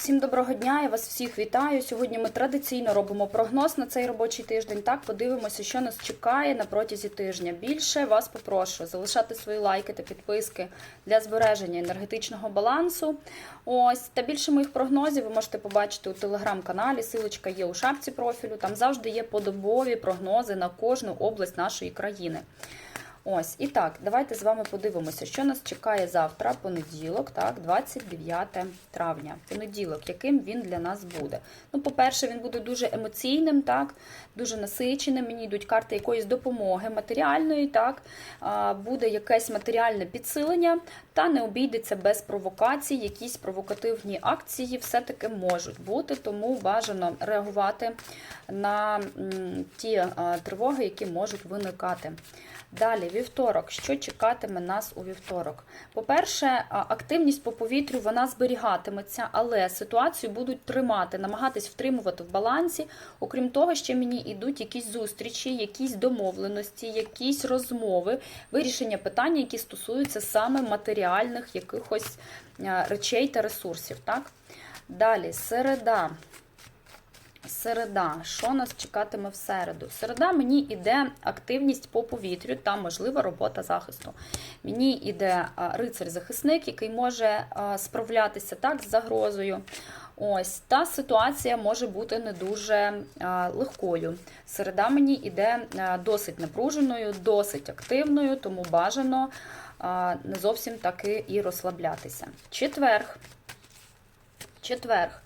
Всім доброго дня, я вас всіх вітаю. Сьогодні ми традиційно робимо прогноз на цей робочий тиждень. Так, подивимося, що нас чекає на протязі тижня. Більше вас попрошу залишати свої лайки та підписки для збереження енергетичного балансу. Ось та більше моїх прогнозів ви можете побачити у телеграм-каналі. Силочка є у шапці профілю. Там завжди є подобові прогнози на кожну область нашої країни. Ось, і так, давайте з вами подивимося, що нас чекає завтра, понеділок, так, 29 травня. Понеділок, яким він для нас буде. Ну, по-перше, він буде дуже емоційним, так, дуже насиченим. Мені йдуть карти якоїсь допомоги матеріальної, так, буде якесь матеріальне підсилення, та не обійдеться без провокацій. Якісь провокативні акції все-таки можуть бути, тому бажано реагувати на ті тривоги, які можуть виникати. Далі, вівторок. Що чекатиме нас у вівторок? По-перше, активність по повітрю вона зберігатиметься, але ситуацію будуть тримати, намагатись втримувати в балансі. Окрім того, ще мені йдуть якісь зустрічі, якісь домовленості, якісь розмови, вирішення питання, які стосуються саме матеріальних якихось речей та ресурсів. Так? Далі, середа. Середа, що нас чекатиме в середу? Середа мені йде активність по повітрю та можлива робота захисту. Мені йде рицар-захисник, який може справлятися так з загрозою. Ось та ситуація може бути не дуже а, легкою. Середа мені йде досить напруженою, досить активною, тому бажано не зовсім таки і розслаблятися. Четверг. Четверг.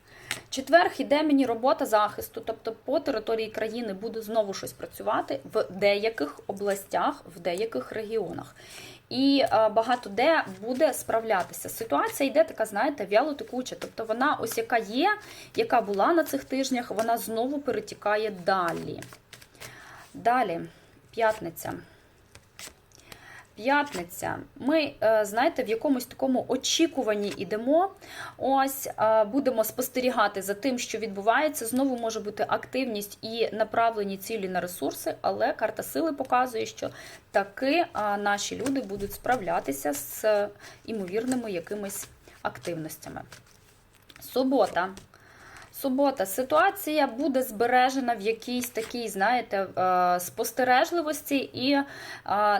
Четверг іде мені робота захисту, тобто по території країни буде знову щось працювати в деяких областях, в деяких регіонах. І е, багато де буде справлятися. Ситуація йде така, знаєте, вяло текуча. Тобто вона, ось яка є, яка була на цих тижнях, вона знову перетікає далі. Далі, п'ятниця. П'ятниця. Ми, е, знаєте, в якомусь такому очікуванні йдемо. Ось е, будемо спостерігати за тим, що відбувається. Знову може бути активність і направлені цілі на ресурси, але карта сили показує, що таки е, наші люди будуть справлятися з імовірними якимись активностями. Субота. Субота. Ситуація буде збережена в якійсь такій, знаєте, е, спостережливості і е,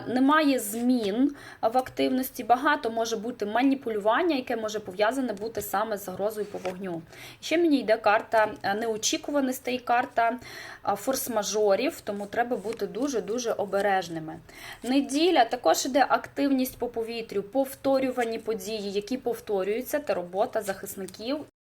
немає змін в активності. Багато може бути маніпулювання, яке може пов'язане бути саме з загрозою по вогню. Ще мені йде карта е, неочікуваностей, карта форс-мажорів, тому треба бути дуже-дуже обережними. Неділя також іде активність по повітрю, повторювані події, які повторюються, та робота захисників.